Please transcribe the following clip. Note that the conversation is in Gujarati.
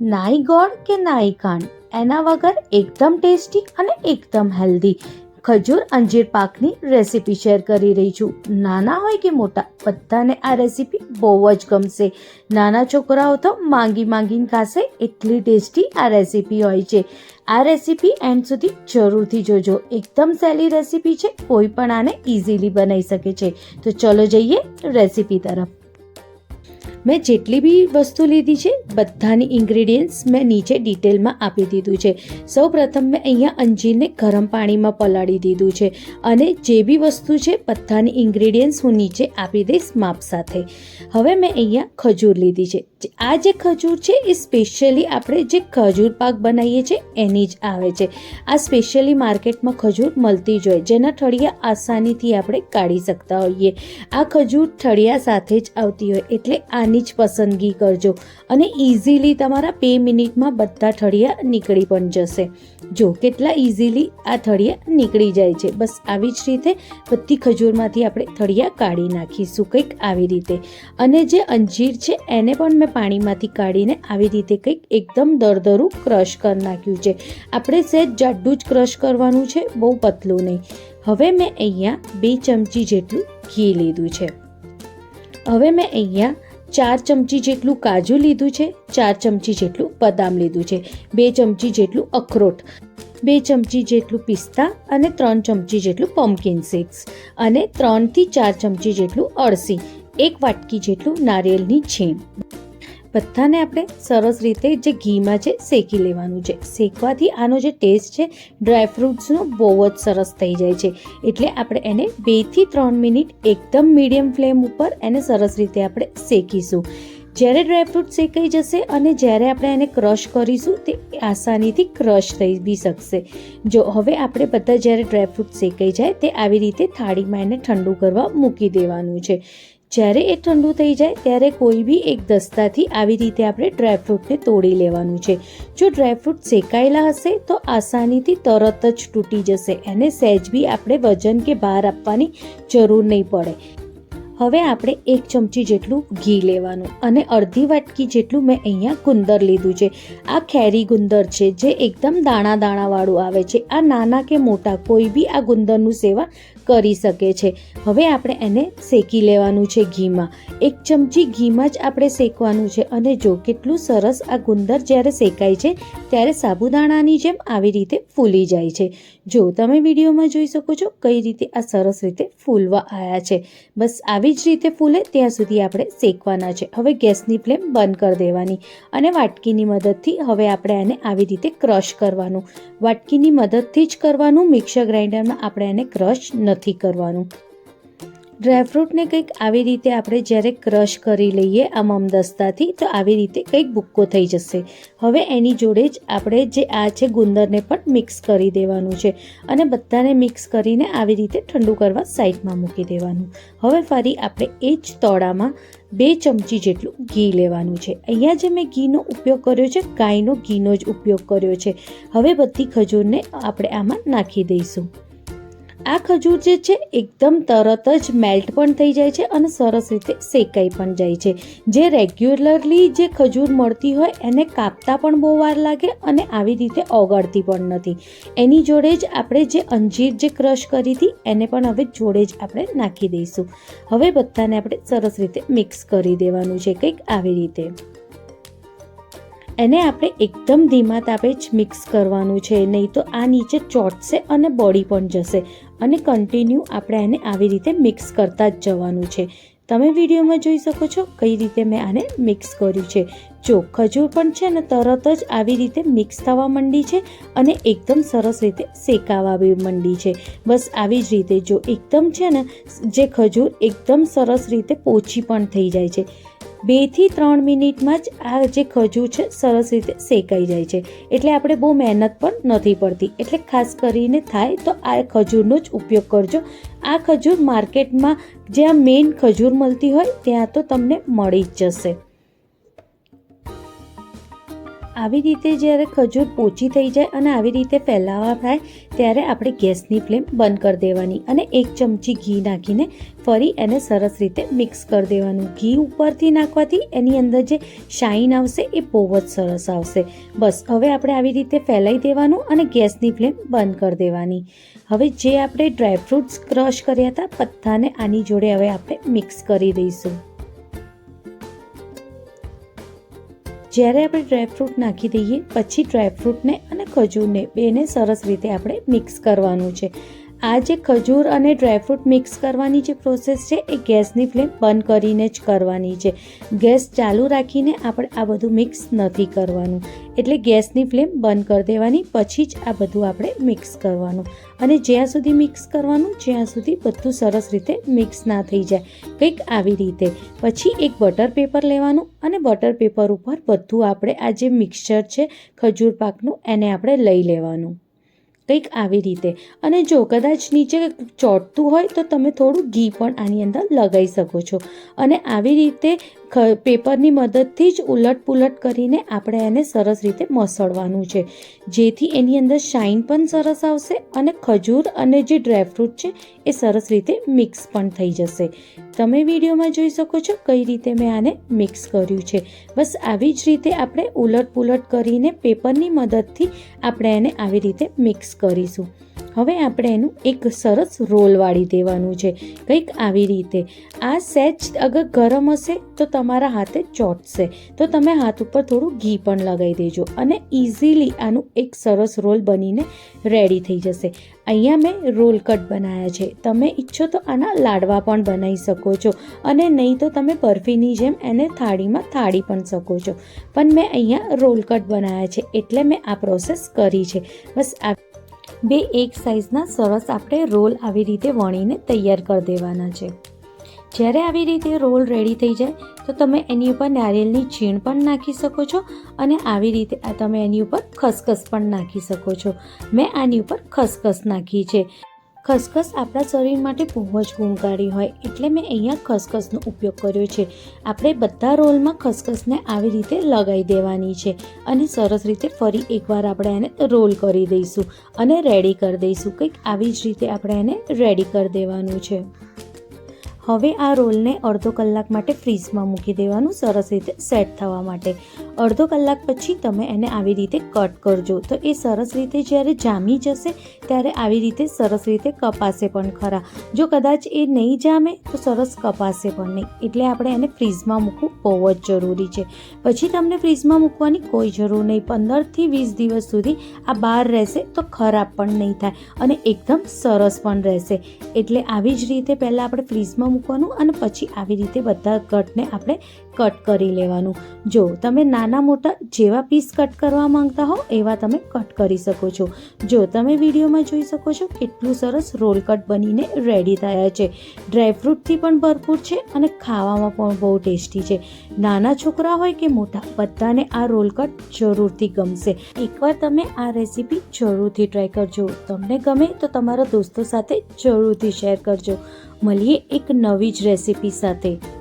નાઈ ગોળ કે નાઈ ખાંડ એના વગર એકદમ ટેસ્ટી અને એકદમ હેલ્ધી ખજૂર અંજીર પાકની રેસીપી શેર કરી રહી છું. નાના હોય કે મોટા, બધાને આ રેસીપી બહુ જ ગમશે. નાના છોકરાઓ તો માંગી માંગીને ખાશે, એટલી ટેસ્ટી આ રેસીપી હોય છે. આ રેસીપી એન્ડ સુધી જરૂરથી જોજો. એકદમ સહેલી રેસીપી છે, કોઈ પણ આને ઇઝીલી બનાવી શકે છે. તો ચલો જઈએ રેસીપી તરફ. મેં જેટલી બી વસ્તુ લીધી છે બધાની ઇન્ગ્રેડિયન્ટ્સ મેં નીચે ડિટેલમાં આપી દીધું છે. સૌ પ્રથમ મેં અહીંયા અંજીરને ગરમ પાણીમાં પલાળી દીધું છે અને જે બી વસ્તુ છે બધાની ઇન્ગ્રેડિયન્ટ્સ હું નીચે આપી દઈશ માપ સાથે. હવે મેં અહીંયા ખજૂર લીધી છે. આ જે ખજૂર છે એ સ્પેશિયલી આપણે જે ખજૂર પાક બનાવીએ છીએ એની જ આવે છે. આ સ્પેશિયલી માર્કેટમાં ખજૂર મળતી જ હોય. જેના ઠળિયા આસાનીથી આપણે કાઢી શકતા હોઈએ. આ ખજૂર ઠળિયા સાથે જ આવતી હોય. એટલે આની જ પસંદગી કરજો. અને ઇઝીલી તમારા બે મિનિટમાં બધા ઠળિયા નીકળી પણ જશે. જો કેટલા ઇઝીલી આ ઠળિયા નીકળી જાય છે. બસ આવી જ રીતે બધી ખજૂરમાંથી આપણે ઠળિયા કાઢી નાખીશું કંઈક આવી રીતે. અને જે અંજીર છે એને પણ મેં પાણીમાંથી કાઢીને આવી રીતે કંઈક એકદમ દરદરું ક્રશ કરી નાખ્યું છે. આપણે સહેજ જાડું જ ક્રશ કરવાનું છે, બહુ પતલું નહીં. હવે મેં અહીંયા બે ચમચી જેટલું ઘી લીધું છે. હવે મેં અહીંયા ચાર ચમચી જેટલું કાજુ લીધું છે, ચાર ચમચી જેટલું બદામ લીધું છે, બે ચમચી જેટલું અખરોટ, બે ચમચી જેટલું પિસ્તા અને ત્રણ ચમચી જેટલું પમ્પકિન સીડ્સ અને ત્રણથી ચાર ચમચી જેટલું અળસી, એક વાટકી જેટલું નારિયેળની છીણ. બધાને આપણે સરસ રીતે જે ઘીમાં છે શેકી લેવાનું છે. શેકવાથી આનો જે ટેસ્ટ છે ડ્રાયફ્રૂટ્સનો બહુ જ સરસ થઈ જાય છે. એટલે આપણે એને બેથી ત્રણ મિનિટ એકદમ મીડિયમ ફ્લેમ ઉપર એને સરસ રીતે આપણે શેકીશું. જ્યારે ડ્રાયફ્રૂટ શેકાઈ જશે અને જ્યારે આપણે એને ક્રશ કરીશું, તે આસાનીથી ક્રશ થઈ બી શકશે. જો હવે આપણે બધા જ્યારે ડ્રાયફ્રૂટ શેકાઈ જાય, તે આવી રીતે થાળીમાં એને ઠંડુ કરવા મૂકી દેવાનું છે. જ્યારે એ ઠંડુ થઈ જાય ત્યારે કોઈ બી એક દસ્તાથી આવી રીતે આપણે ડ્રાયફ્રૂટને તોડી લેવાનું છે. જો ડ્રાયફ્રૂટ શેકાયેલા હશે તો આસાનીથી તરત જ તૂટી જશે એને સહેજ બી આપણે વજન કે ભાર આપવાની જરૂર નહીં પડે. હવે આપણે એક ચમચી જેટલું ઘી લેવાનું અને અડધી વાટકી જેટલું મેં અહીંયા ગુંદર લીધું છે. આ ખેરી ગુંદર છે જે એકદમ દાણા દાણાવાળું આવે છે. આ નાના કે મોટા કોઈ બી આ ગુંદરનું સેવન કરી શકે છે. હવે આપણે એને શેકી લેવાનું છે ઘીમાં. એક ચમચી ઘીમાં જ આપણે શેકવાનું છે અને જો કેટલું સરસ આ ગુંદર જ્યારે શેકાય છે, ત્યારે સાબુદાણાની જેમ આવી રીતે ફૂલી જાય છે. જો તમે વિડીયોમાં જોઈ શકો છો કઈ રીતે આ સરસ રીતે ફૂલવા આવ્યા છે. બસ આવી જ રીતે ફૂલે ત્યાં સુધી આપણે શેકવાના છે. હવે ગેસની ફ્લેમ બંધ કરી દેવાની અને વાટકીની મદદથી હવે આપણે આને આવી રીતે ક્રશ કરવાનું. વાટકીની મદદથી જ કરવાનું. મિક્સર ગ્રાઇન્ડરમાં આપણે એને ક્રશ નથી કરવાનું. ડ્રાયફ્રૂટને કંઈક આવી રીતે આપણે જ્યારે ક્રશ કરી લઈએ આ મમદસ્તાથી, તો આવી રીતે કંઈક ભૂક્કો થઈ જશે. હવે એની જોડે જ આપણે જે આ છે ગુંદરને પણ મિક્સ કરી દેવાનું છે અને બધાને મિક્સ કરીને આવી રીતે ઠંડુ કરવા સાઈડમાં મૂકી દેવાનું. હવે ફરી આપણે એ જ તોડામાં બે ચમચી જેટલું ઘી લેવાનું છે. અહીંયા જે મેં ઘીનો ઉપયોગ કર્યો છે, ગાયનો ઘીનો જ ઉપયોગ કર્યો છે. હવે બધી ખજૂરને આપણે આમાં નાખી દઈશું. આ ખજૂર જે છે, એકદમ તરત જ મેલ્ટ પણ થઈ જાય છે અને સરસ રીતે શેકાઈ પણ જાય છે. જે રેગ્યુલરલી જે ખજૂર મળતી હોય, એને કાપતા પણ બહુ વાર લાગે અને આવી રીતે ઓગળતી પણ નથી. એની જોડે જ આપણે જે અંજીર જે ક્રશ કરી હતી, એને પણ હવે જોડે જ આપણે નાખી દઈશું. હવે બધાને આપણે સરસ રીતે મિક્સ કરી દેવાનું છે કંઈક આવી રીતે. એને આપણે એકદમ ધીમા તાપે જ મિક્સ કરવાનું છે, નહીં તો આ નીચે ચોટશે અને બળી પણ જશે અને કન્ટિન્યુ આપણે એને આવી રીતે મિક્સ કરતા જ જવાનું છે. તમે વિડીયોમાં જોઈ શકો છો કઈ રીતે મેં આને મિક્સ કર્યું છે. જો ખજૂર પણ છે ને તરત જ આવી રીતે મિક્સ થવા માંડી છે અને એકદમ સરસ રીતે શેકાવા બી માંડી છે. બસ આવી જ રીતે જો એકદમ છે ને જે ખજૂર એકદમ સરસ રીતે પોચી પણ થઈ જાય છે. બેથી ત્રણ મિનિટમાં જ આ જે ખજૂર છે, સરસ રીતે શેકાઈ જાય છે. એટલે આપણે બહુ મહેનત પણ નથી પડતી. એટલે ખાસ કરીને થાય તો આ ખજૂરનો જ ઉપયોગ કરજો. આ ખજૂર માર્કેટમાં જ્યાં મેઇન ખજૂર મળતી હોય, ત્યાં તો તમને મળી જ જશે. આવી રીતે જ્યારે ખજૂર પોચી થઈ જાય અને આવી રીતે ફેલાવા થાય, ત્યારે આપણે ગેસની ફ્લેમ બંધ કરી દેવાની અને એક ચમચી ઘી નાખીને ફરી એને સરસ રીતે મિક્સ કરી દેવાનું. ઘી ઉપરથી નાખવાથી એની અંદર જે શાઇન આવશે એ બહુ જ સરસ આવશે. બસ, હવે આપણે આવી રીતે ફેલાઈ દેવાનું અને ગેસની ફ્લેમ બંધ કરી દેવાની. હવે જે આપણે ડ્રાયફ્રૂટ્સ ક્રશ કર્યા હતા પથ્થાને આની જોડે હવે આપણે મિક્સ કરી દઈશું. જ્યારે આપણે ડ્રાયફ્રૂટ નાખી દઈએ, પછી ડ્રાયફ્રૂટને અને ખજૂરને બેને સરસ રીતે આપણે મિક્સ કરવાનું છે. આ જે ખજૂર અને ડ્રાયફ્રૂટ મિક્સ કરવાની જે પ્રોસેસ છે, એ ગેસની ફ્લેમ બંધ કરીને જ કરવાની છે. ગેસ ચાલુ રાખીને આપણે આ બધું મિક્સ નથી કરવાનું. એટલે ગેસની ફ્લેમ બંધ કરી દેવાની, પછી જ આ બધું આપણે મિક્સ કરવાનું. અને જ્યાં સુધી મિક્સ કરવાનું, જ્યાં સુધી બધું સરસ રીતે મિક્સ ના થઈ જાય. કંઈક આવી રીતે. પછી એક બટર પેપર લેવાનું અને બટર પેપર ઉપર બધું આપણે આ જે મિક્સચર છે, ખજૂર પાકનું, એને આપણે લઈ લેવાનું. કંઈક આવી રીતે. અને જો કદાચ નીચે ચોંટતું હોય તો તમે થોડું ઘી પણ આની અંદર લગાવી શકો છો. અને આવી રીતે પેપરની મદદથી જ ઉલટ પુલટ કરીને આપણે એને સરસ રીતે મસળવાનું છે. જેથી એની અંદર શાઇન પણ સરસ આવશે અને ખજૂર અને જે ડ્રાયફ્રૂટ છે એ સરસ રીતે મિક્સ પણ થઈ જશે. તમે વિડીયોમાં જોઈ શકો છો કઈ રીતે મેં આને મિક્સ કર્યું છે. બસ આવી જ રીતે આપણે ઉલટ પુલટ કરીને પેપરની મદદથી આપણે એને આવી રીતે મિક્સ કરીશું. હવે આપણે એનું એક સરસ રોલ વાળી દેવાનું છે. કંઈક આવી રીતે. આ સેચ અગર ગરમ હશે તો તમારા હાથે ચોંટશે. તો તમે હાથ ઉપર થોડું ઘી પણ લગાવી દેજો અને ઇઝીલી આનું એક સરસ રોલ બનીને રેડી થઈ જશે. અહીંયા મેં રોલ કટ બનાવ્યા છે. તમે ઈચ્છો તો આના લાડવા પણ બનાવી શકો છો અને નહીં તો તમે બરફીની જેમ એને થાળીમાં થાળી પણ શકો છો. પણ મેં અહીંયા રોલ કટ બનાવ્યા છે એટલે મેં આ પ્રોસેસ કરી છે. બસ આ બે એક સાઇઝના સરસ આપણે રોલ આવી રીતે વણીને તૈયાર કરી દેવાના છે. જ્યારે આવી રીતે રોલ રેડી થઈ જાય, તો તમે એની ઉપર નારિયેળની છીણ પણ નાખી શકો છો અને આવી રીતે તમે એની ઉપર ખસખસ પણ નાખી શકો છો. મેં આની ઉપર ખસખસ નાખી છે. ખસખસ આપણા શરીર માટે બહુ જ ગુણકારી હોય એટલે મેં અહીંયા ખસખસનો ઉપયોગ કર્યો છે. આપણે બધા રોલમાં ખસખસને આવી રીતે લગાવી દેવાની છે અને સરસ રીતે ફરી એકવાર આપણે એને રોલ કરી દઈશું અને રેડી કરી દઈશું. કંઈક આવી જ રીતે આપણે એને રેડી કરી દેવાનું છે. હવે આ રોલને અડધો કલાક માટે ફ્રીઝમાં મૂકી દેવાનું સરસ રીતે સેટ થવા માટે. અડધો કલાક પછી તમે એને આવી રીતે કટ કરજો. તો એ સરસ રીતે જ્યારે જામી જશે, ત્યારે આવી રીતે સરસ રીતે કપાશે પણ ખરા. જો કદાચ એ નહીં જામે, તો સરસ કપાશે પણ નહીં. એટલે આપણે એને ફ્રીઝમાં મૂકવું બહુ જ જરૂરી છે. પછી તમને ફ્રીઝમાં મૂકવાની કોઈ જરૂર નહીં. પંદરથી વીસ દિવસ સુધી આ બહાર રહેશે તો ખરાબ પણ નહીં થાય અને એકદમ સરસ પણ રહેશે. એટલે આવી જ રીતે પહેલાં આપણે ફ્રીઝમાં મૂકવાનું અને પછી આવી રીતે બધા ગઢને આપણે કટ કરી લેવાનું. જો તમે નાના મોટા જેવા પીસ કટ કરવા માંગતા હો, એવા તમે કટ કરી શકો છો. જો તમે વિડીયોમાં જોઈ શકો છો કેટલું સરસ રોલ કટ બનીને રેડી થયા છે. ડ્રાયફ્રૂટથી પણ ભરપૂર છે અને ખાવામાં પણ બહુ ટેસ્ટી છે. નાના છોકરા હોય કે મોટા, બધાને આ રોલ કટ જરૂરથી ગમશે. એકવાર તમે આ રેસીપી જરૂરથી ટ્રાય કરજો. તમને ગમે તો તમારા દોસ્તો સાથે જરૂરથી શેર કરજો. મળીએ એક નવી જ રેસીપી સાથે.